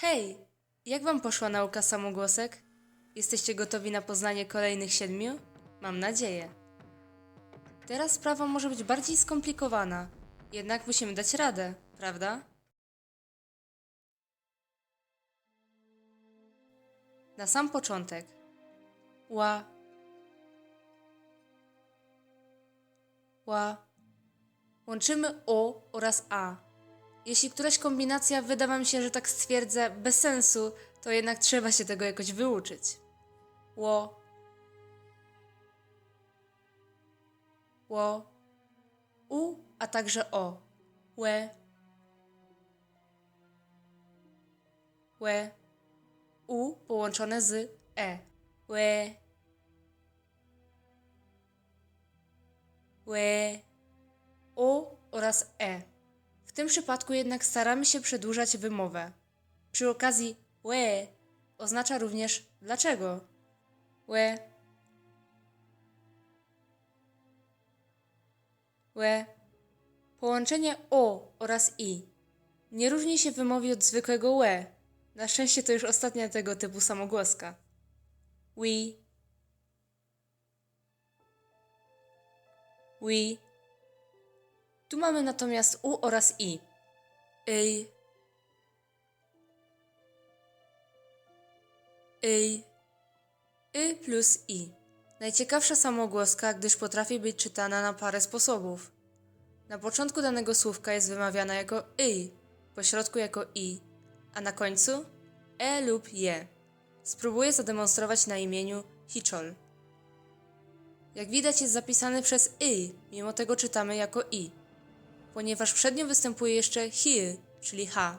Hej! Jak wam poszła nauka samogłosek? Jesteście gotowi na poznanie kolejnych siedmiu? Mam nadzieję. Teraz sprawa może być bardziej skomplikowana, jednak musimy dać radę, prawda? Na sam początek. Ła. Ła. Łączymy O oraz A. Jeśli któraś kombinacja wyda wam się, że tak stwierdzę, bez sensu, to jednak trzeba się tego jakoś wyuczyć. Ło. Ło. U, a także O. Łe. Łe. U połączone z E. Łe. Łe. O oraz E. Tym przypadku jednak staramy się przedłużać wymowę. Przy okazji łe oznacza również dlaczego. Łe. Łe. Połączenie o oraz i nie różni się wymowie od zwykłego łe. Na szczęście to już ostatnia tego typu samogłoska. We. We. Tu mamy natomiast u oraz i. Ej. Ej. Y plus i. Najciekawsza samogłoska, gdyż potrafi być czytana na parę sposobów. Na początku danego słówka jest wymawiana jako y, po środku jako i, a na końcu e lub je. Spróbuję zademonstrować na imieniu Hichol. Jak widać jest zapisany przez y, mimo tego czytamy jako i ponieważ przed nią występuje jeszcze hi, czyli h.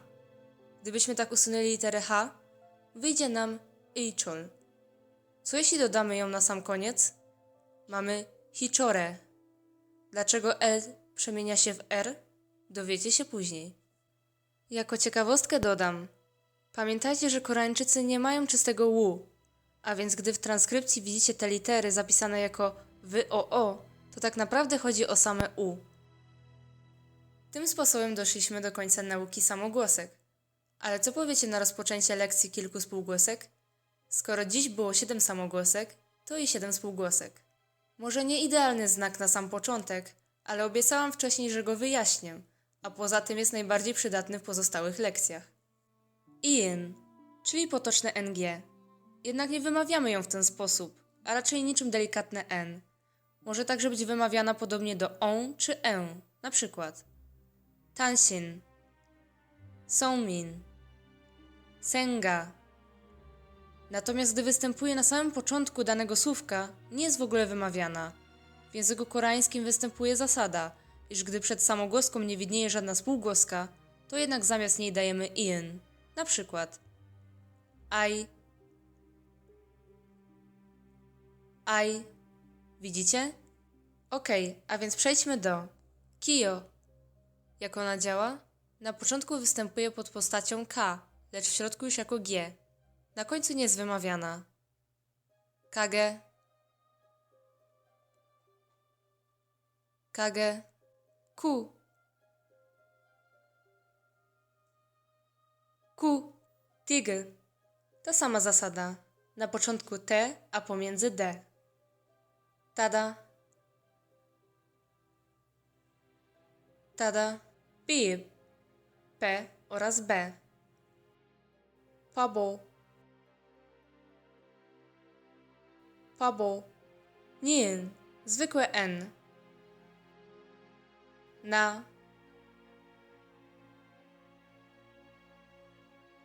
Gdybyśmy tak usunęli literę h, wyjdzie nam ichol. Co jeśli dodamy ją na sam koniec? Mamy hichore. Dlaczego l przemienia się w r? Dowiecie się później. Jako ciekawostkę dodam. Pamiętajcie, że Koreańczycy nie mają czystego ł, a więc gdy w transkrypcji widzicie te litery zapisane jako wy o o, to tak naprawdę chodzi o same u. Tym sposobem doszliśmy do końca nauki samogłosek. Ale co powiecie na rozpoczęcie lekcji kilku spółgłosek? Skoro dziś było 7 samogłosek, to i 7 spółgłosek. Może nie idealny znak na sam początek, ale obiecałam wcześniej, że go wyjaśnię, a poza tym jest najbardziej przydatny w pozostałych lekcjach. Ian, czyli potoczne NG. Jednak nie wymawiamy ją w ten sposób, a raczej niczym delikatne N. Może także być wymawiana podobnie do on czy e, na przykład. Tanshin, Songmin, Senga. Natomiast gdy występuje na samym początku danego słówka, nie jest w ogóle wymawiana. W języku koreańskim występuje zasada, iż gdy przed samogłoską nie widnieje żadna spółgłoska, to jednak zamiast niej dajemy in. Na przykład I. I. Widzicie? Okej, a więc przejdźmy do Kio. Jak ona działa? Na początku występuje pod postacią K, lecz w środku już jako G. Na końcu nie jest wymawiana. Kage. Kage. Ku. Ku. Tigl. Ta sama zasada. Na początku T, a pomiędzy D. Tada. Tada. Bib. P oraz B. Pabo. Pabo. Nin. Zwykłe N. Na.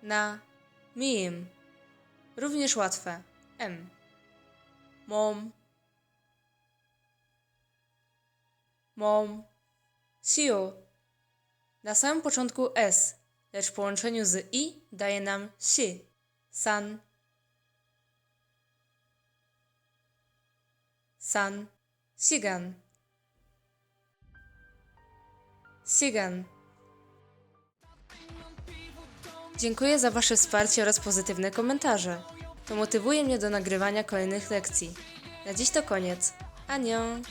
Na. Mim. Również łatwe. M. Mom. Mom. Sio. Na samym początku S, lecz w połączeniu z i daje nam si. San. San. Sigan. Sigan. Dziękuję za Wasze wsparcie oraz pozytywne komentarze. To motywuje mnie do nagrywania kolejnych lekcji. Na dziś to koniec. Anion!